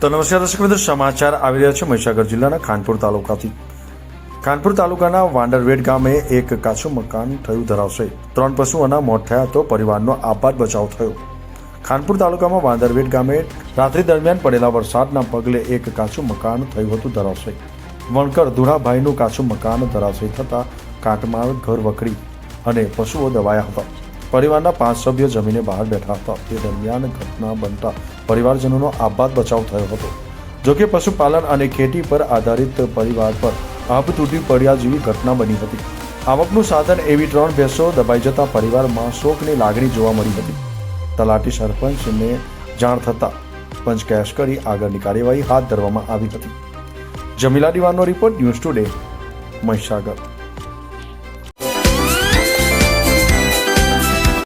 તો નમસ્કાર દર્શક મિત્રો, સમાચાર આવી રહ્યા છે મહીસાગર જિલ્લાના ખાનપુર તાલુકાથી. ખાનપુર તાલુકાના વાંડરવેડ ગામે એક કાચું મકાન થયું ધરાવશે. ત્રણ પશુઓના મોત થયા તો પરિવારનો આપાત બચાવ થયો. ખાનપુર તાલુકામાં વાંદરવેડ ગામે રાત્રિ દરમિયાન પડેલા વરસાદના પગલે એક કાચું મકાન થયું હતું ધરાવશે. વણકર ધુરાભાઈનું કાચું મકાન ધરાશય થતાં કાટમાળ ઘર વખરી અને પશુઓ દબાયા હતા. પરિવારના પાંચ સભ્યો જમીને બહાર બેઠા હતા. તે દરમિયાન ઘટના બનતા પરિવારજનોનો આબાદ બચાવ થયો હતો. જોકે પશુપાલન અને ખેતી પર આધારિત પરિવાર પર આભ તૂટી પડ્યા જેવી ઘટના બની હતી. આવકનું સાધન એવી ત્રણ ભેંસો દબાઈ જતા પરિવારમાં શોકની લાગણી જોવા મળી હતી. તલાટી સરપંચને જાણ થતાં પંચ કેશ કરી આગળની કાર્યવાહી હાથ ધરવામાં આવી હતી. જમીલા દિવાનો રિપોર્ટ ન્યૂઝ ટુડે મહીસાગર.